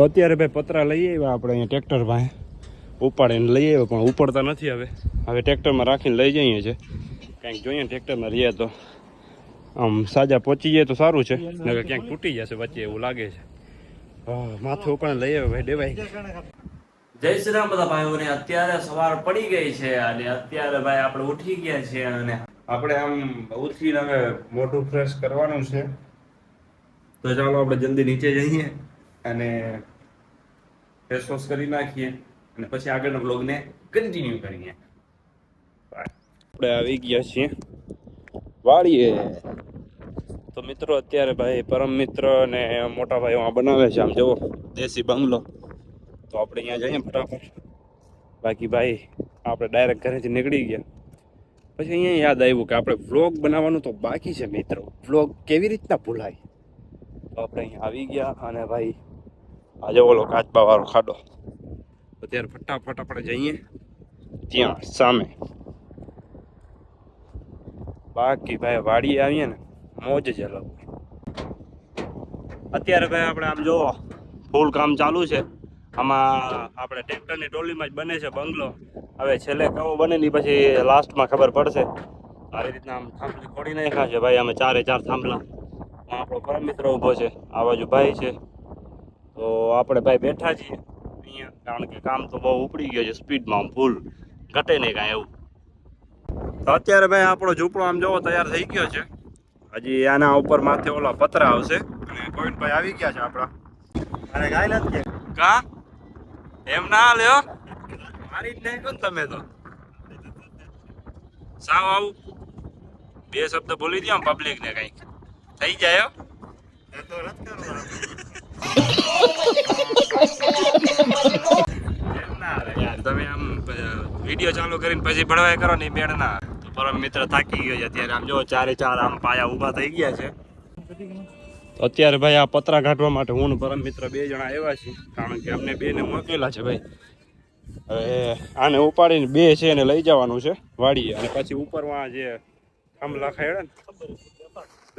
તો અત્યારે ભાઈ પતરા લઈ આવ્યા આપણે અહીંયા ટ્રેક્ટર પાસે. ઉપાડીને લઈ આવ્યા પણ ઉપડતા નથી હવે. હવે ટ્રેક્ટરમાં રાખીને લઈ જઈએ છે. કાંઈક જોઈએ ટ્રેક્ટરમાં રહીએ તો. આમ સાજા પહોંચી જાય તો સારું છે. નકર ક્યાંક તૂટી જશે વચ્ચે એવું લાગે છે. માથું માથે ઉપાડીને લઈ આવ્યા ભાઈ દેવાય. જય શ્રી રામ બધા ભાઈઓને. અત્યારે સવાર પડી ગઈ છે અને અત્યારે ભાઈ આપણે ઉઠી ગયા છે અને આપણે આમ ઉઠીને હવે મોઢું ફ્રેશ કરવાનું છે. તો ચાલો આપણે જલ્દી નીચે જઈએ અને ફેસ વોશ કરી નાખીએ અને પછી આગળના બ્લોગને કન્ટિન્યુ કરીએ. આપણે આવી ગયા છીએ વાળીએ તો મિત્રો અત્યારે ભાઈ પરમ મિત્ર અને મોટા ભાઈ આ બનાવે છે આમ જુઓ, દેશી બંગલો. તો આપણે અહીંયા જઈએ ફટાફટ. બાકી ભાઈ, આપણે ડાયરેક્ટ ઘરેથી નીકળી ગયા. પછી અહીંયા યાદ આવ્યું કે આપણે વ્લોગ બનાવવાનું તો બાકી છે મિત્રો. વ્લોગ કેવી રીતના ભૂલાય? તો આપણે અહીંયા આવી ગયા અને ભાઈ આજે ઓલો કાચબા વાળો ખાડો. અત્યારે ફટાફટ આપણે જઈએ. ત્યાં સામે. બાકી ભાઈ વાડી આવીએ ને મોજ જ અલગ અત્યારે ભાઈ આપણે આમ જોવો ફૂલ કામ ચાલુ છે. આમાં આપણે ટ્રેક્ટરની ટોલીમાં જ બને છે બંગલો. હવે છેલ્લે કવો બને ની પછી લાસ્ટમાં ખબર પડશે. આવી રીતના આમ થાંભલી ખોડી નાખ્યા છે ભાઈ અમે ચારે ચાર થાંભલા. આપણો પરમ મિત્ર ઊભો છે આ બાજુ ભાઈ છે. તો આપણે ભાઈ બેઠા છીએ અહીંયા, કારણ કે કામ તો બહુ ઉપડી ગયો છે, સ્પીડમાં ફૂલ ઘટે નહીં કાંઈ એવું. તો અત્યારે ભાઈ આપણો ઝૂંપડો આમ જોવો, તૈયાર થઈ ગયો છે. હજી આના ઉપર માથે ઓલા પતરા આવશે. અને ગોવિંદભાઈ આવી ગયા છે આપણા. અરે ગાય નથી કા? એમ ના લ્યો મારી જ નાખ્યો ને તમે તો. સાવ આવું. બે શબ્દ બોલી દો પબ્લિક ને કંઈક. થઈ જાય. તો રદ કરો તમે આમ વીડિયો ચાલુ કરીને પછી ભણવાય કરો ને બેડ ના તો પરમ મિત્ર થાકી ગયો છે. અત્યારે આમ જો ચારે ચાર આમ પાયા ઊભા થઈ ગયા છે. તો અત્યારે ભાઈ આ પતરા કાઢવા માટે હું ને પરમ મિત્ર બે જણા આવ્યા છીએ. કારણ કે અમને બેને મોકેલા છે ભાઈ. હવે આને ઉપાડીને બે છે એને લઈ જવાનું છે વાડીએ. અને પછી ઉપરમાં જે થાંભલા ખાયડા ને,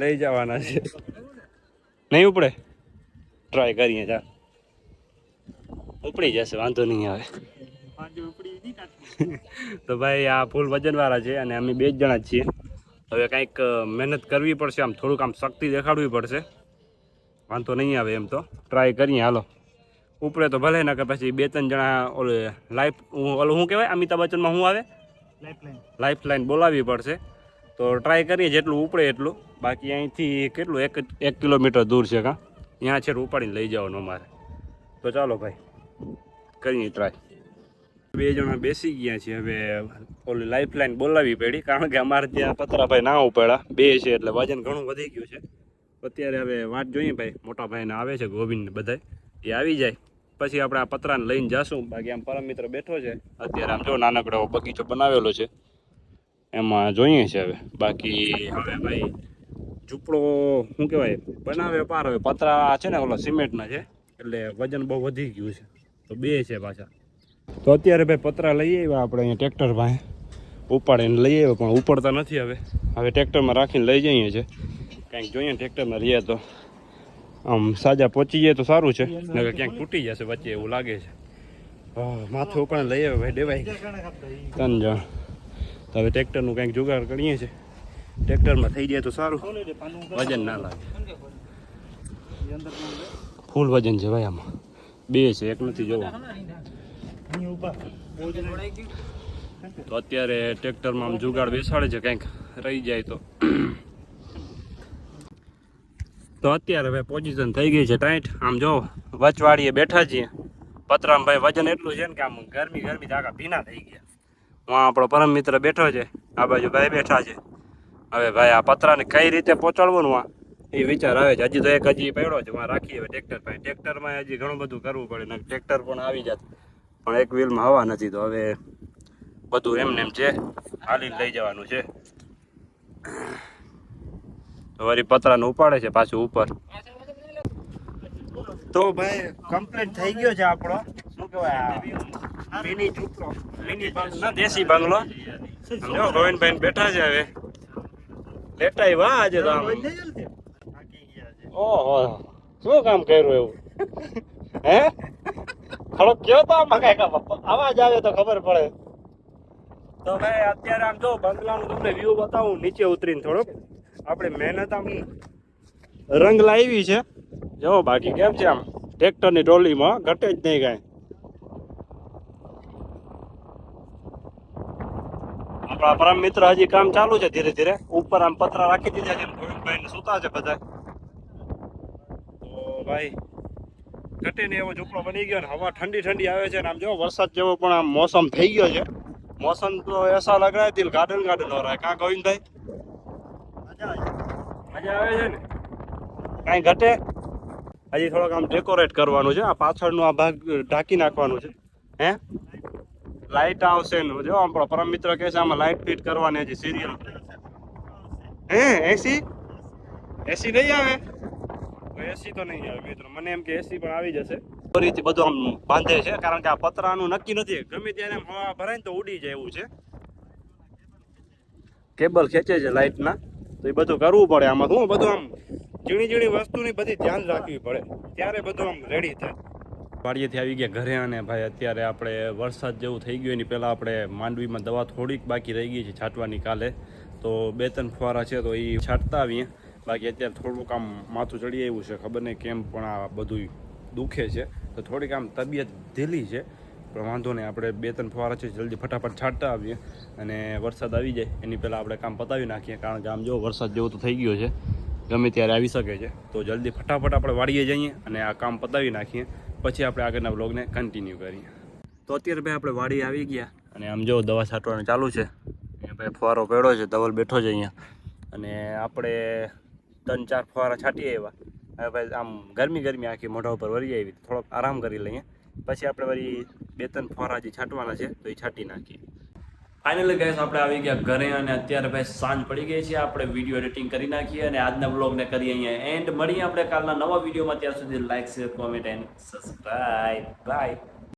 લઈ જવાના છે. નહીં ઉપડે? ટ્રાય કરીએ ચાલ ઉપડી જશે, વાંધો નહીં આવે. તો ભાઈ આ ફૂલ વજનવાળા છે અને અમે બે જ જણા છીએ. હવે કંઈક મહેનત કરવી પડશે, આમ થોડુંક આમ શક્તિ દેખાડવી પડશે. વાંધો નહીં આવે એમ તો. ટ્રાય કરીએ, હાલો. ઉપડે તો ભલે ના કે પછી બે ત્રણ જણા ઓલે લાઈફ ઓલું શું કહેવાય? અમિતાભ બચ્ચનમાં શું આવે? લાઈફ લાઈન બોલાવવી પડશે. તો ટ્રાય કરીએ, જેટલું ઉપડે એટલું. બાકી અહીંથી કેટલું? એક એક કિલોમીટર દૂર છે કાં? ત્યાં છે ઉપાડીને લઈ જવાનું અમારે. તો ચાલો ભાઈ, કરીએ ટ્રાય બે જણા બેસી ગયા છે, હવે ઓલી લાઈફ લાઈન બોલાવી પડી, કારણ કે અમારે ત્યાં પતરાભાઈ ના ઉપાડ્યા. બે છે એટલે વજન ઘણું વધી ગયું છે. અત્યારે હવે વાટ જોઈએ ભાઈ, મોટા ભાઈને આવે છે ગોવિંદ બધા એ આવી જાય. પછી આપણે આ પતરાને લઈને જાશું. બાકી આમ પરમ મિત્ર બેઠો છે. અત્યારે આમ જો નાનકડો બગીચો બનાવેલો છે. એમાં જોઈએ છે હવે. બાકી હવે ભાઈ ઝૂંપડો, શું કહેવાય, બનાવે પાર પતરા છે ને, ઓલા સિમેન્ટના છે. એટલે વજન બહુ વધી ગયું છે. તો બે છે પાછા. તો અત્યારે ભાઈ પતરા લઈ આવ્યા આપણે અહીંયા ટ્રેક્ટર પાસે. ઉપાડીને લઈ આવ્યા, પણ ઉપડતા નથી હવે. હવે ટ્રેક્ટરમાં રાખીને લઈ જઈએ છે. કંઈક જોઈએ ટ્રેક્ટરમાં રહીએ તો. આમ સાજા પહોંચી જાય તો સારું છે. નકર ક્યાંક તૂટી જશે વચ્ચે એવું લાગે છે. માથે ઉપાડીને લઈ આવ્યા ભાઈ દેવાય ત્રણ જણ. તો હવે ટ્રેક્ટરનું કંઈક જુગાડ કરીએ છીએ. ટ્રેક્ટરમાં થઈ જાય તો સારું. વજન ના લાગે. ફૂલ વજન છે ભાઈ આમાં. બે છે, એક નથી, જોવા. તો અત્યારે ટ્રેક્ટરમાં આમ જુગાડ બેસાડે છે, કંઈક રહી જાય તો. તો અત્યારે ભાઈ પોઝિશન થઈ ગઈ છે ટાઈટ. આમ જો, વચવાડીએ બેઠા છીએ. પતરામભાઈ ભાઈ વજન એટલું છે ને કે આમ ગરમી ગરમી આખા ભીના થઈ ગયા. હું આપણો પરમ મિત્ર બેઠો છે. આ બાજુ ભાઈ બેઠા છે. હવે ભાઈ આ પતરાને કઈ રીતે પહોંચાડવાનું આ? એ વિચાર આવે છે. હજી તો એક હજી પડ્યો છે. વાં રાખીએ હવે ટ્રેક્ટર પાસે. ટ્રેક્ટરમાં હજી ઘણું બધું કરવું પડે. ને ટ્રેક્ટર પણ આવી જાત. પણ એક વ્હીલમાં હવા નથી તો હવે બધું એમને એમ છે. હાલીને લઈ જવાનું છે. તો વળી પતરાને ઉપાડે છે પાછું ઉપર. તો ભાઈ કમ્પ્લીટ થઈ ગયો છે આપણો. શું કહેવાય મિની મિની બંગલો. દેશી બંગલો ગોવિંદભાઈ બેઠા છે હવે. લેટાઈ વાહ આજે તો આમ. ઓહો શું કામ કર્યું એવું? હે? ખડો કયો તો આમાં કાંઈક અવાજ આવે તો ખબર પડે. તો ભાઈ અત્યારે આમ જો બંગલાનું તમને વ્યૂ બતાવું નીચે ઉતરીને થોડોક. આપણે મહેનત આમ રંગ લાવી છે. જો બાકી કેમ છે આમ? ટ્રેક્ટરની ટ્રોલીમાં ઘટે જ નહીં કાંઈ. આપણા પરમ મિત્ર હજી કામ ચાલુ છે ધીરે ધીરે. ઉપર આમ પત્ર રાખી દીધા છે ગોવિંદભાઈ સુતા છે બધા. તો ભાઈ, ઘટીને એવો ઝૂંપડો બની ગયો ને, હવા ઠંડી ઠંડી આવે છે ને, આમ જો વરસાદ જેવો પણ આમ મોસમ થઈ ગયો છે. મોસમ તો એસા લગ રહા દિલ ગાર્ડન ગાર્ડન હો રહા કા ગોવિંદભાઈ? મજા આવે છે ને? કાંઈ ઘટે? હજી થોડોક આમ ડેકોરેટ કરવાનું છે. આ પાછળનું આ ભાગ ઢાંકી નાખવાનું છે. હે? લાઇટ આવશે નું, જો આપણો પરમ મિત્ર કહે છે આમાં લાઇટ ફિટ કરવાની હજી સિરિયલ હે એસી એસી નહીં આવે? એસી તો નહીં આવે મિત્રો. મને એમ કે એસી પણ આવી જશે. ફરીથી બધું આમ બાંધે છે, કારણ કે આ પતરાનું નક્કી નથી. ગમે ત્યારે આમ હવા ભરાય તો ઉડી જાય એવું છે. કેબલ ખેંચે છે લાઇટના તો એ બધું કરવું પડે આમાં. શું બધું આમ ઝીણી ઝીણી વસ્તુની બધી ધ્યાન રાખવી પડે. ત્યારે બધું આમ રેડી થાય. વાડીએથી આવી ગયા ઘરે અને ભાઈ, અત્યારે આપણે વરસાદ જેવું થઈ ગયું, એની પહેલાં આપણે માંડવીમાં દવા થોડીક બાકી રહી ગઈ છે છાંટવાની કાલે. તો બે ત્રણ ફુવારા છે, તો એ છાંટતા આવીએ. બાકી અત્યારે થોડુંક આમ માથું ચડી આવ્યું છે, ખબર નહીં કેમ, પણ આ બધું દુખે છે. તો થોડીક આમ તબિયત ઢીલી છે, પણ વાંધો નહીં, આપણે બે ત્રણ ફુવારા છે, જલ્દી ફટાફટ છાંટતા આવીએ અને વરસાદ આવી જાય. એની પહેલાં આપણે કામ પતાવી નાખીએ, કારણ કે આમ જો વરસાદ જેવું તો થઈ ગયો છે. ગમે ત્યારે આવી શકે છે. તો જલ્દી ફટાફટ આપણે વાડીએ જઈએ અને આ કામ પતાવી નાખીએ. પછી આપણે આગળના બ્લોગને કન્ટિન્યુ કરીએ. તો અત્યારે ભાઈ આપણે વાડી આવી ગયા. અને આમ જો દવા છાંટવાનું ચાલુ છે. અહીંયા ભાઈ ફુવારો પડ્યો છે ધવલ બેઠો છે અહીંયા. અને આપણે ત્રણ ચાર ફુવારા છાંટી આવ્યા. હવે ભાઈ આમ ગરમી ગરમી આખી મોઢા ઉપર વળી આવી. થોડોક આરામ કરી લઈએ. પછી આપણે વળી બે ત્રણ ફુવારા જે છાંટવાના છે તો એ છાંટી નાખીએ. ફાઇનલી ગેસ આપણે આવી ગયા ઘરે અને અત્યારે ભાઈ સાંજ પડી ગઈ છે. આપણે વીડિયો એડિટિંગ કરી નાખીએ અને આજના બ્લોગને કરીએ અહીંયા એન્ડ મળીએ આપણે કાલના નવા વિડીયોમાં ત્યાં સુધી like share comment and subscribe bye